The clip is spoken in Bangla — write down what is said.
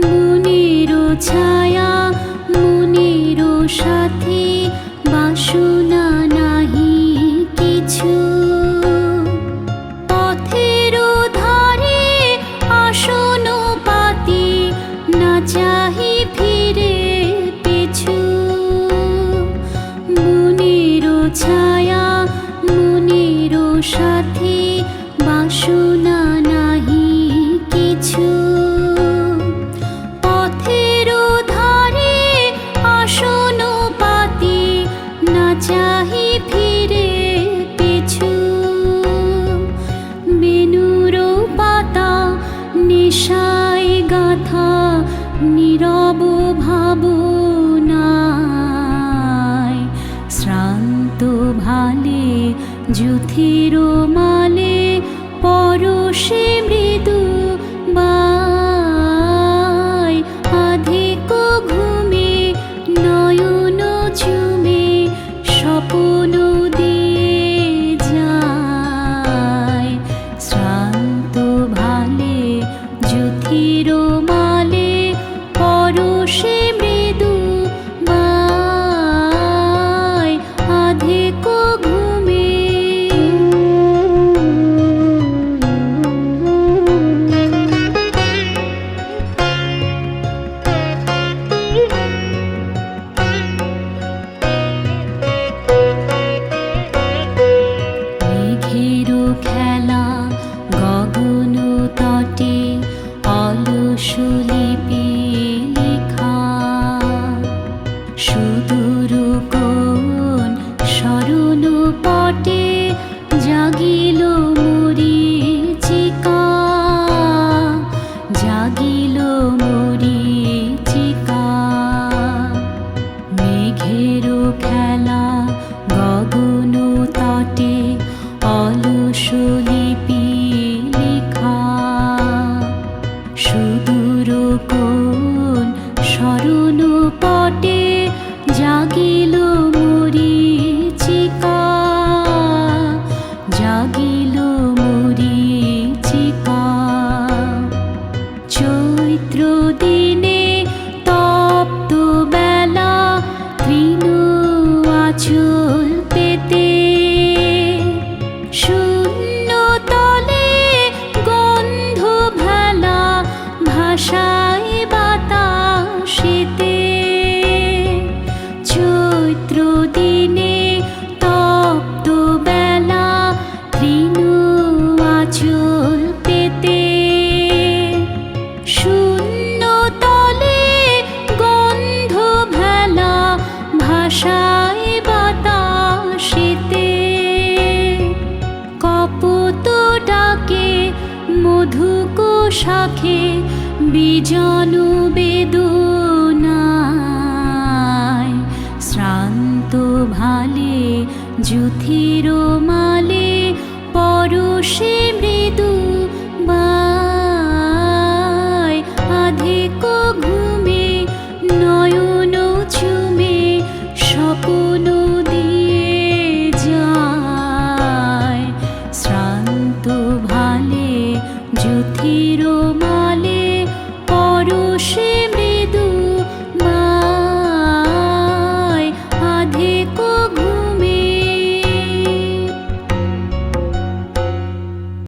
মুনিরো ছায়া মুনিরো সাথে বাসুনা নেশায় গাথা নীরব ভাবনায় শ্রান্ত ভালে যুথিরো 书。শাখে বিজনু বেদু